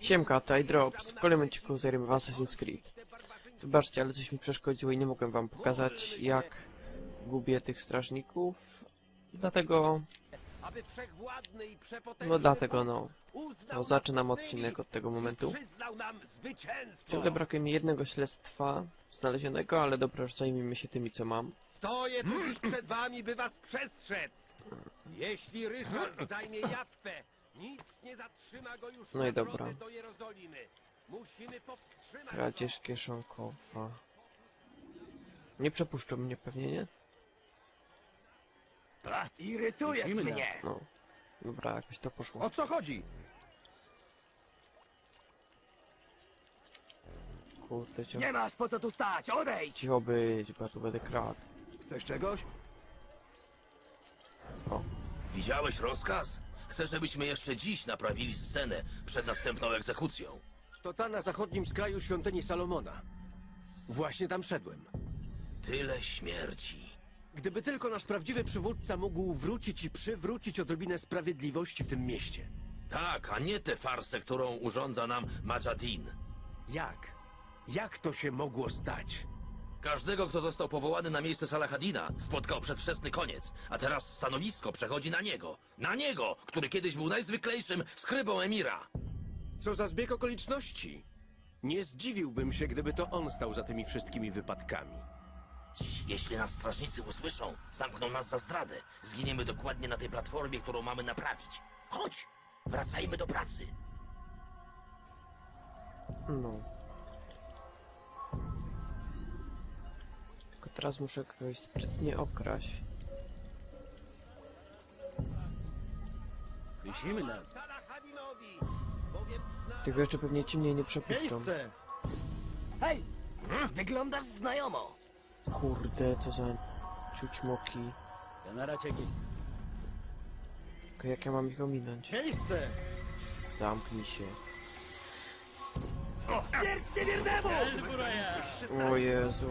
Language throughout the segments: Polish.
Siemka, tutaj Drops. W kolejnym odcinku w Assassin's Creed. Wybaczcie, ale coś mi przeszkodziło i nie mogłem wam pokazać, jak gubię tych strażników. Dlatego, no dlatego no, no zaczynam odcinek od tego momentu. Ciągle brakuje mi jednego śledztwa znalezionego, ale dobra, już zajmijmy się tymi, co mam. Stoję tu przed wami, by was przestrzec. Jeśli Ryszard zajmie Jaffę, nic nie zatrzyma go już No na i dobra. do Jerozolimy. Musimy powstrzymać Kradzież kieszonkowa. Nie przepuszczą mnie pewnie, nie? Irytujesz mnie. No. Dobra, jakoś to poszło. O co chodzi? Kurde, cię... Nie masz po co tu stać, odejdź! Cicho być, bo ja tu będę kradł. Chcesz czegoś? O, Widziałeś rozkaz? Chcę, żebyśmy jeszcze dziś naprawili scenę przed następną egzekucją. To ta na zachodnim skraju świątyni Salomona. Właśnie tam szedłem. Tyle śmierci. Gdyby tylko nasz prawdziwy przywódca mógł wrócić i przywrócić odrobinę sprawiedliwości w tym mieście. Tak, a nie tę farsę, którą urządza nam Majadin. Jak? Jak to się mogło stać? Każdego, kto został powołany na miejsce Salahadina, spotkał przedwczesny koniec, a teraz stanowisko przechodzi na niego. Na niego, który kiedyś był najzwyklejszym skrybą emira. Co za zbieg okoliczności? Nie zdziwiłbym się, gdyby to on stał za tymi wszystkimi wypadkami. Jeśli nas strażnicy usłyszą, zamkną nas za zdradę. Zginiemy dokładnie na tej platformie, którą mamy naprawić. Chodź, wracajmy do pracy. no. Teraz muszę kogoś sprytnie okraść. Zna... Tylko jeszcze pewnie ci mnie nie przepuszczą. Hej! Wyglądasz znajomo. Kurde, co za ciućmoki. Tylko jak ja mam ich ominąć? Miejsce! Zamknij się. O Jezu.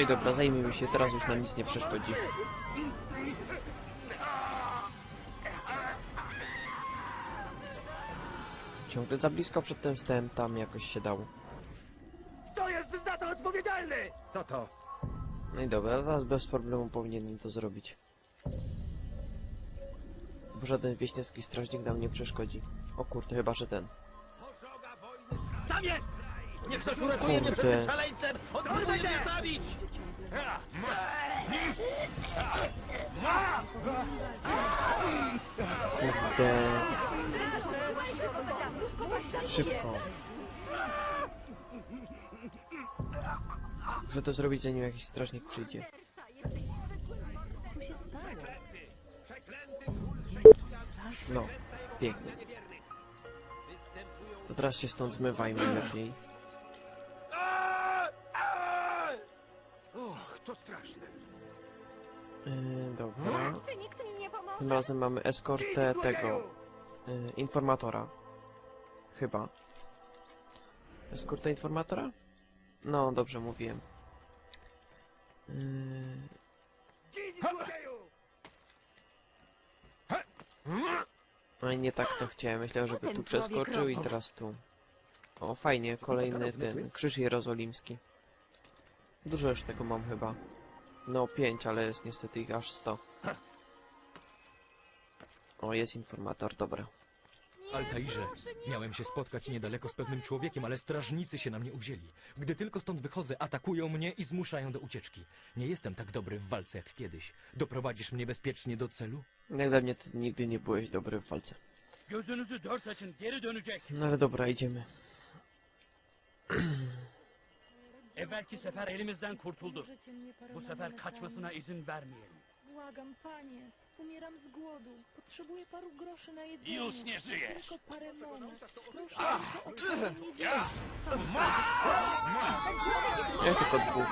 i dobra, zajmijmy się, teraz już nam nic nie przeszkodzi. Ciągle za blisko przedtem stałem, tam jakoś się dało. Kto jest za to odpowiedzialny? Co to? No i dobra, teraz bez problemu powinienem to zrobić. Bo żaden wieśniacki strażnik nam nie przeszkodzi. O kurde, chyba że ten. Tam jest! Niech ktoś uratuje mnie przed tym szaleńcem! On próbuje mnie zabić! Kurde. Szybko. Muszę to zrobić zanim jakiś strażnik przyjdzie. No, pięknie. To teraz się stąd zmywajmy lepiej. Dobra. Tym razem mamy eskortę tego yy, informatora. Chyba. Eskortę informatora? No, dobrze mówiłem. Złodzieju! no i nie tak to chciałem. Myślałem, żeby tu przeskoczył i teraz tu. O, fajnie, kolejny ten krzyż jerozolimski. Dużo już tego mam chyba. No, pięć, ale jest niestety ich aż sto. O, jest informator, dobra. Altairze, miałem się spotkać niedaleko z pewnym człowiekiem, ale strażnicy się na mnie uwzięli. Gdy tylko stąd wychodzę, atakują mnie i zmuszają do ucieczki. Nie jestem tak dobry w walce jak kiedyś. Doprowadzisz mnie bezpiecznie do celu? Jak dla mnie ty nigdy nie byłeś dobry w walce. No ale dobra, idziemy. Evvelki sefer elimizden kurtuldu. Bu sefer kaçmasına izin vermeyelim. Błagam, panie. Umieram z głodu. Potrzebuję paru groszy na jedzenie. Już nie żyjesz. Tylko parę monet. Proszę tylko o parę niedzieli. Ja tylko dwóch.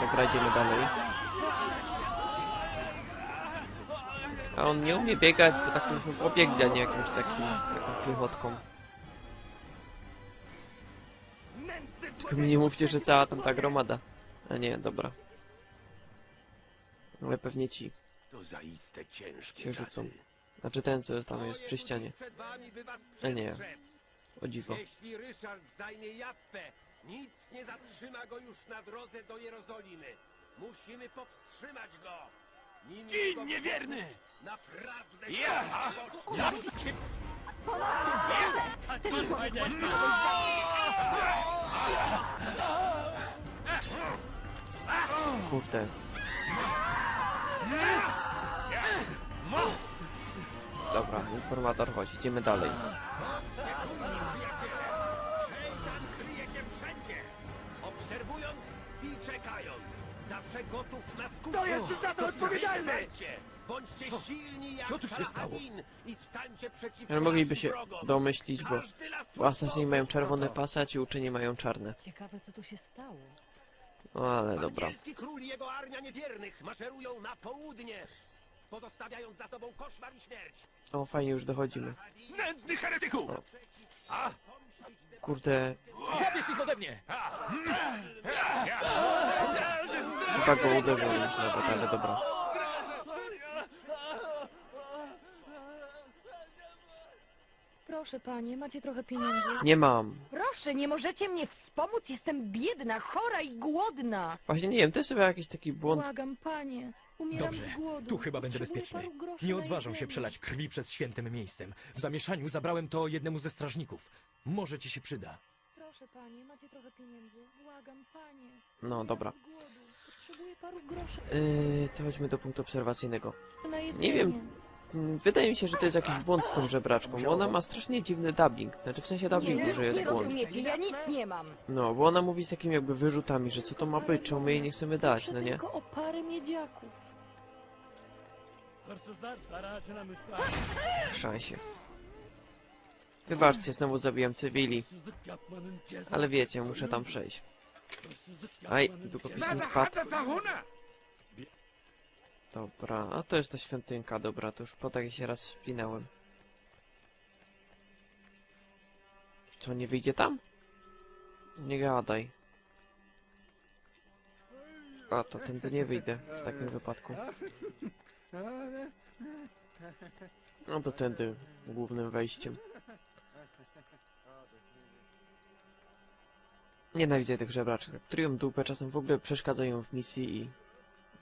Dobra, idziemy dalej. A on nie umie biegać, bo tak pobiegli, a nie jakimś takim, taką piechotką. Tylko mi nie mówcie, że cała tam ta gromada. A nie, dobra. Ale pewnie ci To zaiste ciężkie się rzucą. Znaczy ten, co tam jest przy ścianie. Przed wami A nie. O dziwo. Jeśli Ryszard zajmie Jaffę, nic nie zatrzyma go już na drodze do Jerozolimy. Musimy powstrzymać go. Nim Gin jego niewierny! Naprawdę Ja! się Ja ty powiedziałeś Kurde. Dobra, informator, chodź, idziemy dalej. Zawsze gotów na skutek. To jest za to odpowiedzialny! Bądźcie silni jak Co tu się Saladin i stańcie przeciwko Ale mogliby się domyślić, bo, bo asasyni mają czerwone pasy, a ci uczeni mają czarne. Ciekawe, co tu się stało. No ale dobra. Angielski król i jego armia niewiernych maszerują na południe, pozostawiając za sobą koszmar i śmierć. O, fajnie, już dochodzimy. Nędzny heretyku! Kurde, Zabierz ich ode mnie! Chyba go uderzył już nawet, ale dobra. Proszę, panie, macie trochę pieniędzy? Nie mam. Proszę, nie możecie mnie wspomóc? Jestem biedna, chora i głodna. Właśnie nie wiem, to jest chyba jakiś taki błąd. Błagam, panie. Umieram Dobrze, z głodu. tu chyba będę Potrzebuję bezpieczny. paru groszy Nie na odważą się jedzenie. przelać krwi przed świętym miejscem. W zamieszaniu zabrałem to jednemu ze strażników. Może ci się przyda. Proszę, panie, macie trochę pieniędzy? Błagam, panie. No, dobra. z głodu. Potrzebuję paru groszy Yy, to chodźmy do punktu obserwacyjnego. na jedzenie. Nie wiem, Mm, Wydaje mi się, że to jest jakiś błąd z tą żebraczką, bo ona ma strasznie dziwny dubbing. Znaczy w sensie dubbingu, że jest błąd. rozumiecie, ja nic nie mam. No, bo ona mówi z takimi jakby wyrzutami, że co to ma być, czemu my jej nie chcemy dać, Proszę no nie? tylko o parę miedziaków. W szansie. Wybaczcie, znowu zabiłem cywili, ale wiecie, muszę tam przejść. Aj, długopis mi spadł. Dobra, a to jest ta świątynka, dobra, to już po takiej się raz spinałem. Co, nie wyjdzie tam? Nie gadaj. A, to tędy nie wyjdę w takim wypadku. No to tędy głównym wejściem. Nienawidzę tych żebraczek. Tryją dupę, czasem w ogóle przeszkadzają w misji i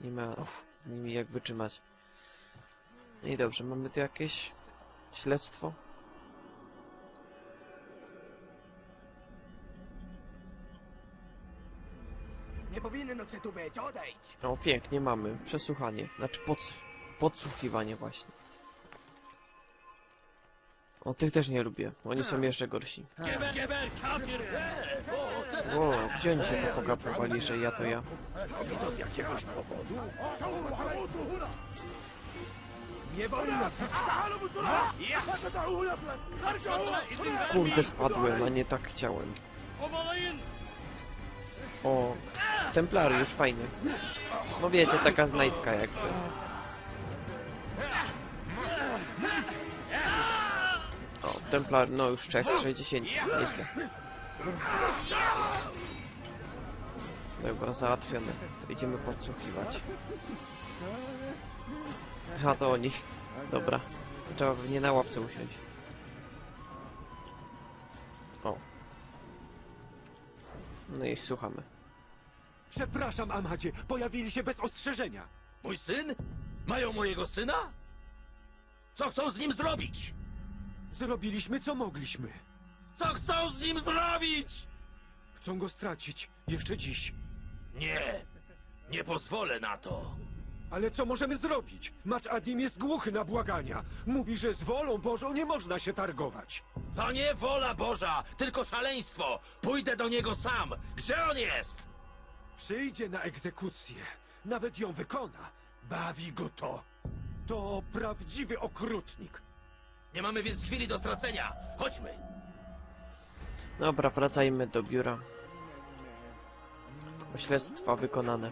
nie ma z nimi jak wytrzymać. No i dobrze, mamy tu jakieś śledztwo? Nie powinno cię tu być, odejdź! O, pięknie, mamy. Przesłuchanie. Znaczy pods podsłuchiwanie właśnie. O, tych też nie lubię. Oni są jeszcze gorsi. Kafir! O, gdzie oni się to pogapowali, że ja to ja? Nie wolno Kurde, spadłem, a nie tak chciałem. O, templariusz, fajny. No wiecie, taka znajdka jakby. Templar, no już czek z 60, nieźle. Dobra, załatwione. To idziemy podsłuchiwać. A, to oni. Dobra. Trzeba pewnie na ławce usiąść. O. No i słuchamy. Przepraszam, Amadzie, pojawili się bez ostrzeżenia. Mój syn? Mają mojego syna? Co chcą z nim zrobić? Zrobiliśmy, co mogliśmy. Co chcą z nim zrobić? Chcą go stracić jeszcze dziś. Nie, nie pozwolę na to. Ale co możemy zrobić? Macz Adim jest głuchy na błagania. Mówi, że z wolą Bożą nie można się targować. To nie wola Boża, tylko szaleństwo. Pójdę do niego sam. Gdzie on jest? Przyjdzie na egzekucję, nawet ją wykona. Bawi go to. To prawdziwy okrutnik. Nie mamy więc chwili do stracenia. Chodźmy. Dobra, wracajmy do biura. Śledztwa wykonane.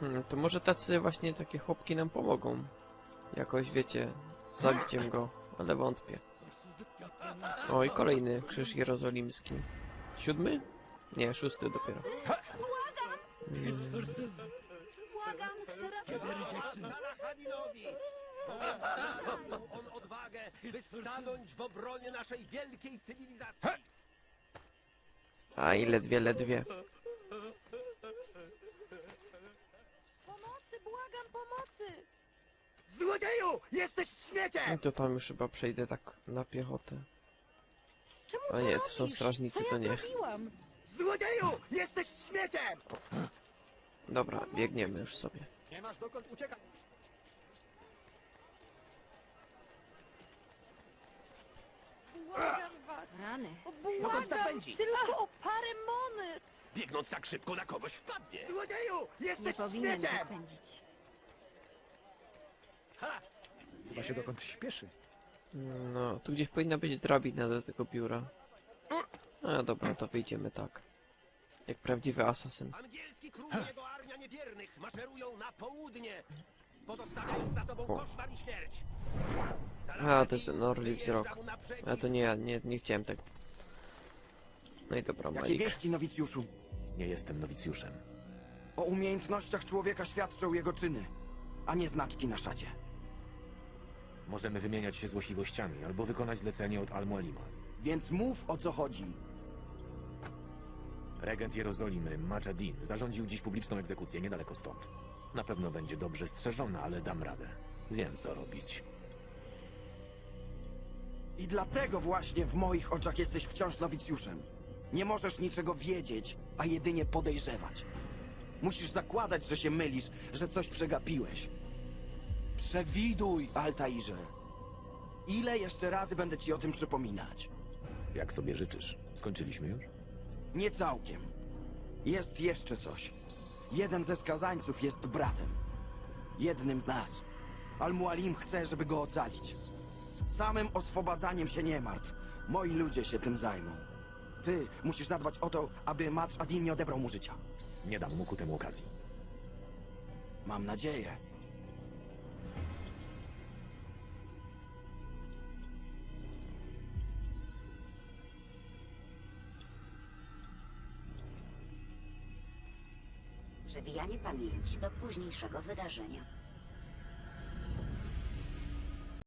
Hmm, to może tacy właśnie takie chłopki nam pomogą. Jakoś, wiecie, z zabiciem go, ale wątpię. O, i kolejny krzyż jerozolimski. Siódmy? Nie, szósty dopiero. Błagam, On odwagę, by stanąć w obronie naszej wielkiej cywilizacji! A i ledwie, ledwie. Pomocy, błagam, pomocy! Złodzieju! Jesteś śmieciem! I to tam już chyba przejdę tak na piechotę. Czemu A to nie, to są robisz? strażnicy, Co to ja nie. zrobiłam? Złodzieju! Jesteś śmieciem! Dobra, biegniemy już sobie. Nie masz dokąd uciekać! Błagam was! Rany. O, Napędzi? tylko o parę monet! Biegnąc tak szybko na kogoś wpadnie! Złodzieju! Nie Jesteś powinien śmieciem! tak pędzić. Chyba się dokąd śpieszy. No, tu gdzieś powinna być drabina do tego biura. A dobra, to wyjdziemy tak. Jak prawdziwy asasyn. Angielski król i jego armia niewiernych maszerują na południe, pozostawiając za sobą O. koszmar i śmierć. A, to jest ten orli wzrok. A to nie ja, nie, nie chciałem tego. No i dobra, Jakie Malik. wieści, nowicjuszu? Nie jestem nowicjuszem. O umiejętnościach człowieka świadczą jego czyny, a nie znaczki na szacie. Możemy wymieniać się złośliwościami albo wykonać zlecenie od Al-Mualima. Więc mów o co chodzi. Regent Jerozolimy, Majadin, zarządził dziś publiczną egzekucję niedaleko stąd. Na pewno będzie dobrze strzeżona, ale dam radę. Wiem, co robić. I dlatego właśnie w moich oczach jesteś wciąż nowicjuszem. Nie możesz niczego wiedzieć, a jedynie podejrzewać. Musisz zakładać, że się mylisz, że coś przegapiłeś. Przewiduj, Altairze. Ile jeszcze razy będę ci o tym przypominać? Jak sobie życzysz? Skończyliśmy już? Nie całkiem. Jest jeszcze coś. Jeden ze skazańców jest bratem. Jednym z nas. Al-Mualim chce, żeby go ocalić. Samym oswobadzaniem się nie martw. Moi ludzie się tym zajmą. Ty musisz zadbać o to, aby Macz Adin nie odebrał mu życia. Nie dam mu ku temu okazji. Mam nadzieję. Przewijanie pamięci do późniejszego wydarzenia.